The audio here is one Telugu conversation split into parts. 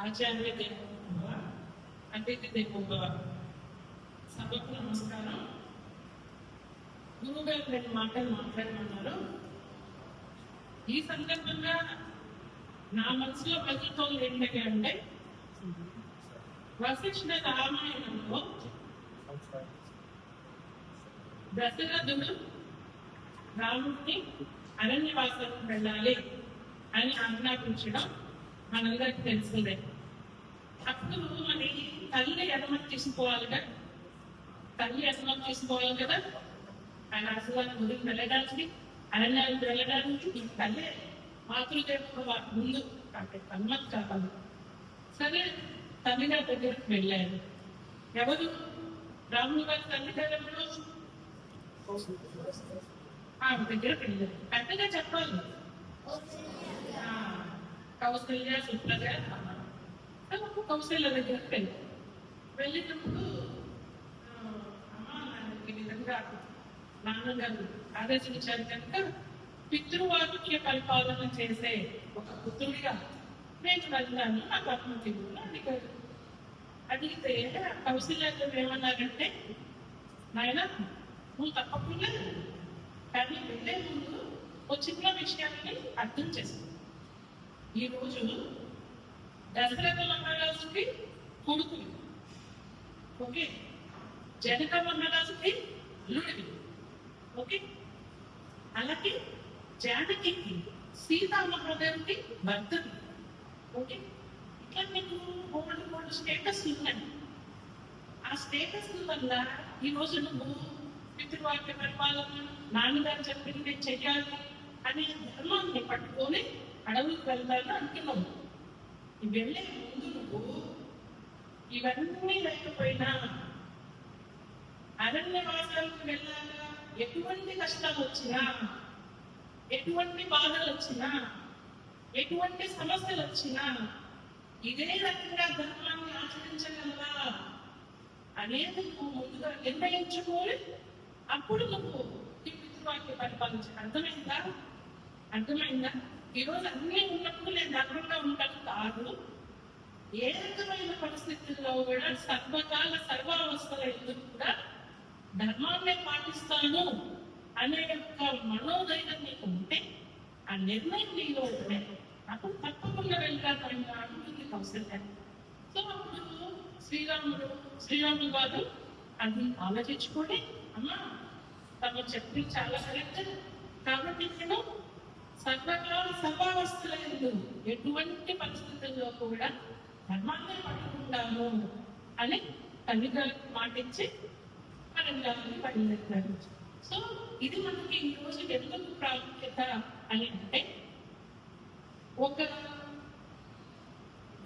ఆచార్య దేవోభవ అతిథి దేవోభవ సభకు నమస్కారం. గురువుగారు రెండు మాటలు మాట్లాడమన్నారు ఈ సందర్భంగా నా మనసులో కలుగుతోంది ఏంటంటే అంటే వశిష్ఠ రామాయణంలో దశరథుడు రాముడిని అరణ్యవాసానికి వెళ్ళాలి అని ఆజ్ఞాపించడం మనందరికి తెలిసిందే. భక్తులు మరి తల్లి అనుమతి కదా. తల్లి అనుమతి తీసుకోవాలి కదా. ఆయన అసలు ముందుకు వెళ్ళడానికి అరణ్యాలకు వెళ్ళడానికి ఈ తల్లి మాతృదేవ ముందు అంటే అనుమతి కావాలి. సరే తల్లిగారి దగ్గరికి వెళ్ళారు. ఎవరు? రాముడు గారి తల్లిదండ్రులు ఆమె దగ్గర వెళ్ళారు. పెద్దగా చెప్పాలి. ఆ, కౌశల్య శుక్లగా నాకు కౌన్సిలర్ దగ్గరికి వెళ్ళి వెళ్ళినప్పుడు అమ్మ ఈ విధంగా నాన్నగారు ఆదేశించారు కనుక పితృవాక్య పరిపాలన చేసే ఒక పుత్రుడిగా నేను వెళ్ళాను నాకు అనుమతి ఇవ్వు అడిగారు. అడిగితే కౌశల్య ఏమన్నారంటే నాయన నువ్వు తప్పకుండా కానీ వెళ్ళే ముందు ఓ చిన్న విషయాన్ని అర్థం చేసుకో. ఈ రోజు అన్నరాజుకి మహారాజుకి కొడుకులు. ఓకే? జనకం అన్నరాజుకి అల్లుడివి. ఓకే? అలాగే జానకి సీతా మహాదేవికి భర్తవి. ఓకే? ఇట్లా మీకు మూడు మూడు స్టేటస్ ఉన్నాయి. ఆ స్టేటస్ వల్ల ఈ రోజు నువ్వు పితృవాక్య పరిపాలన నాన్నగారు చెప్పింది చెయ్యాలి అనే ధర్మాన్ని పట్టుకొని అడవులకు వెళ్ళాలని అనుకున్నాము ఈ వెళ్ళే ముందు నువ్వు ఇవన్నీ లేకపోయినా అరణ్యవాసాలకు వెళ్ళాలా ఎటువంటి కష్టాలు వచ్చినా ఎటువంటి బాధలు వచ్చినా ఎటువంటి సమస్యలు వచ్చినా ఇదే రకంగా ధర్మాన్ని ఆచరించగలవా అనేది నువ్వు ముందుగా నిర్ణయించుకోవాలి. అప్పుడు నువ్వు ఈ పితృవాక్య పరిపాలించ. అర్థమైందా? అర్థమైందా? ఈరోజు అన్నీ ఉన్నప్పుడు నేను ధర్మంగా ఉంటాను కాదు. ఏ రకమైన పరిస్థితుల్లో కూడా సర్వకాల సర్వావస్థల ఎందుకు కూడా ధర్మాన్ని పాటిస్తాను అనే యొక్క మనోధైర్యం నీకు ఉంటే ఆ నిర్ణయం నీలో ఉంటే అప్పుడు తప్పకుండా వెళ్తాను నీకు అవసరం సో అప్పుడు శ్రీరాముడు శ్రీరాముడు గారు అది ఆలోచించుకొని అమ్మా తమ చెప్పి చాలా కరెక్ట్. కాబట్టి నేను సర్వకాల సర్వావస్థలందు ఎటువంటి పరిస్థితుల్లో కూడా ధర్మాన్ని పట్టుకుంటాము అని తల్లిదండ్రులకు మాటించి అరణ్యాన్ని బయలుదేరారు సో ఇది మనకి ఈ రోజు ఎందుకు ప్రాముఖ్యత అని అంటే ఒక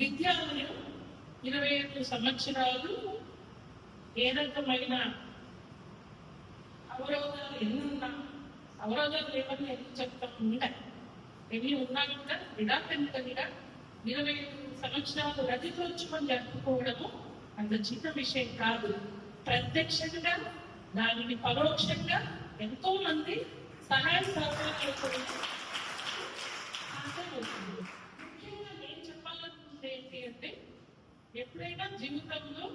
విద్యార్థులు ఇరవై ఐదు సంవత్సరాలు ఏ రకమైన అవరోధాలు ఎన్నున్నా అవరోధాలు లేవని ఎందుకు చెప్తా ఉంటాయి ఎన్ని ఉన్నా కూడా విడాపెంతగా ఇరవై సంవత్సరాలు రజతోత్సవం జరుపుకోవడము అంత చిన్న విషయం కాదు. ప్రత్యక్షంగా దానిని పరోక్షంగా ఎంతో మంది సహాయ సహకారాలు ముఖ్యంగా నేను చెప్పాలనుకుంటే ఏంటి అంటే ఎప్పుడైనా జీవితంలో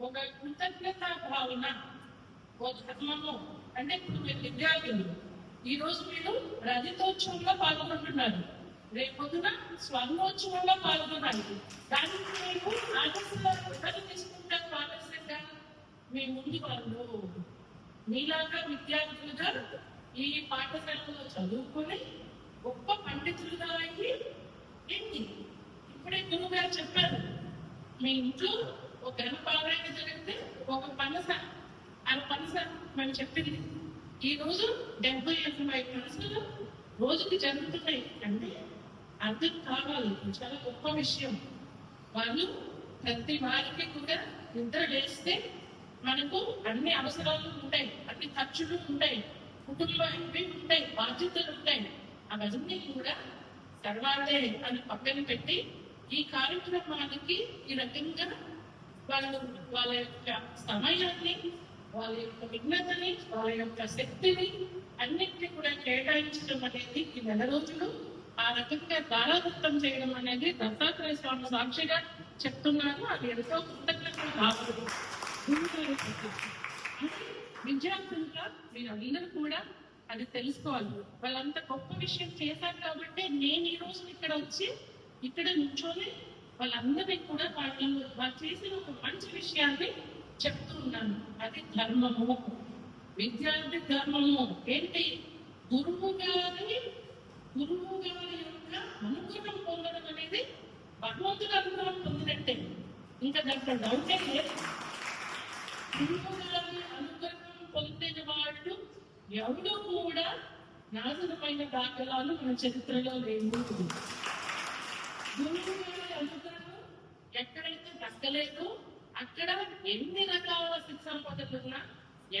ఒక కృతజ్ఞతా భావన ఒక ధర్మము అంటే ఇప్పుడు మీరు విద్యార్థులు ఈ రోజు మీరు రజతోత్సవంలో పాల్గొంటున్నారు. రేపొద్దున స్వర్ణోత్సవంలో పాల్గొన్నారు దానికి మీకు ఆదర్శంగా తీసుకుంటారు ఆదర్శంగా. మీ ముందు వాళ్ళు మీలాగా విద్యార్థులుగా ఈ పాఠశాలలో చదువుకొని గొప్ప పండితులుగా అయ్యి ఏంటి ఇప్పుడే గురువు గారు చెప్పారు. మీ ఇంట్లో ఒక గణపారాయణ జరిగితే ఒక పనస అర పనస మేము చెప్పింది. ఈ రోజు డెబ్బై ఎనభై పనసలు రోజుకి జరుగుతున్నాయి అంటే అర్థం కావాలి. చాలా గొప్ప విషయం. వాళ్ళు ప్రతి వారికి కూడా నిద్ర లేస్తే మనకు అన్ని అవసరాలు ఉంటాయి. అన్ని ఖర్చులు ఉంటాయి. కుటుంబం ఇవి ఉంటాయి. బాధ్యతలు ఉంటాయి. అవన్నీ కూడా తర్వాతే అని పక్కన పెట్టి ఈ కార్యక్రమానికి ఈ రకంగా వాళ్ళు వాళ్ళ యొక్క సమయాన్ని వాళ్ళ యొక్క విఘ్నతని వాళ్ళ యొక్క శక్తిని అన్నిటిని కూడా కేటాయించడం అనేది ఈ నెల రోజులు ఆ రకంగా దారాదత్తం చేయడం అనేది దత్తాత్రేయ స్వామి సాక్షిగా చెప్తున్నారు. అది ఎంతో కృతజ్ఞత భావన విద్యార్థులుగా మీరు అందరూ కూడా అది తెలుసుకోవాలి. వాళ్ళంత గొప్ప విషయం చేశారు కాబట్టి నేను ఈ రోజు ఇక్కడ వచ్చి ఇక్కడ నిల్చొని వాళ్ళందరినీ కూడా వాళ్ళు వాళ్ళు చేసిన ఒక మంచి విషయాన్ని చెప్తున్నాను. అది ధర్మము. విద్య అంటే ధర్మము. ఏంటి? గురువు గారి గురువు గారి యొక్క అనుగ్రహం పొందడం అనేది భగవంతుడు అనుగ్రహం పొందినట్టే. ఇంకా దాంట్లో డౌటే లేదు. గురువు గారి అనుగ్రహం పొందిన వాళ్ళు ఎవరు కూడా నాశనమైన దాఖలాలు మన చరిత్రలో లేవు. గురువు గారి అనుగ్రహం ఎక్కడైతే దక్కలేదో అక్కడ ఎన్ని రకాల శిక్ష సంపదలున్నా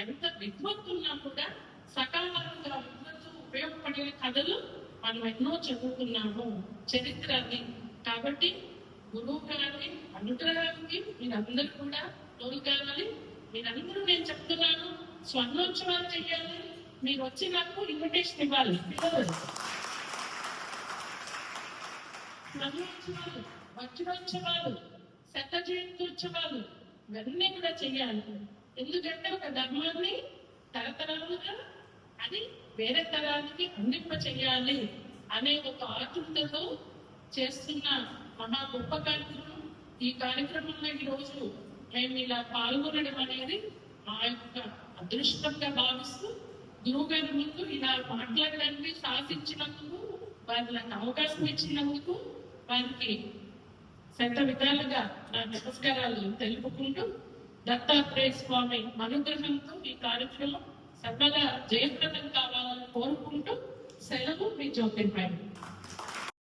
ఎంత విద్వత్తున్నా కూడా సకాలంగా విద్వత్తు ఉపయోగపడే కథలు మనం ఎన్నో చదువుతున్నాము చరిత్రని. కాబట్టి గురువు గారిని అనుగ్రహానికి మీరందరూ కూడా తోడు కావాలి. మీరందరూ నేను చెప్తున్నాను స్వర్ణోత్సవాలు చెయ్యాలి మీరు వచ్చి నాకు ఇన్విటేషన్ ఇవ్వాలి. స్వర్ణోత్సవాలు వజ్రోత్సవాలు శత జయంత్యోత్సవాలు ఇవన్నీ కూడా చెయ్యాలి. ఎందుకంటే ఒక ధర్మాన్ని తరతరాలుగా అది వేరే తరానికి అందింప చెయ్యాలి అనే ఒక ఆతృతతో చేస్తున్న మహా గొప్ప కార్యక్రమం. ఈ కార్యక్రమంలో ఈ మేము ఇలా పాల్గొనడం అనేది మా యొక్క అదృష్టంగా భావిస్తూ గురువు గారి ముందు ఇలా మాట్లాడడానికి సాధించినందుకు వారికి నాకు అవకాశం ఇచ్చినందుకు వారికి శత విధాలుగా నా నమస్కారాలు తెలుపుకుంటూ దత్తాత్రేయ స్వామి అనుగ్రహంతో ఈ కార్యక్రమం సర్వదా జయప్రదం కావాలని కోరుకుంటూ సెలవు మీ జ్యోతిర్మయం.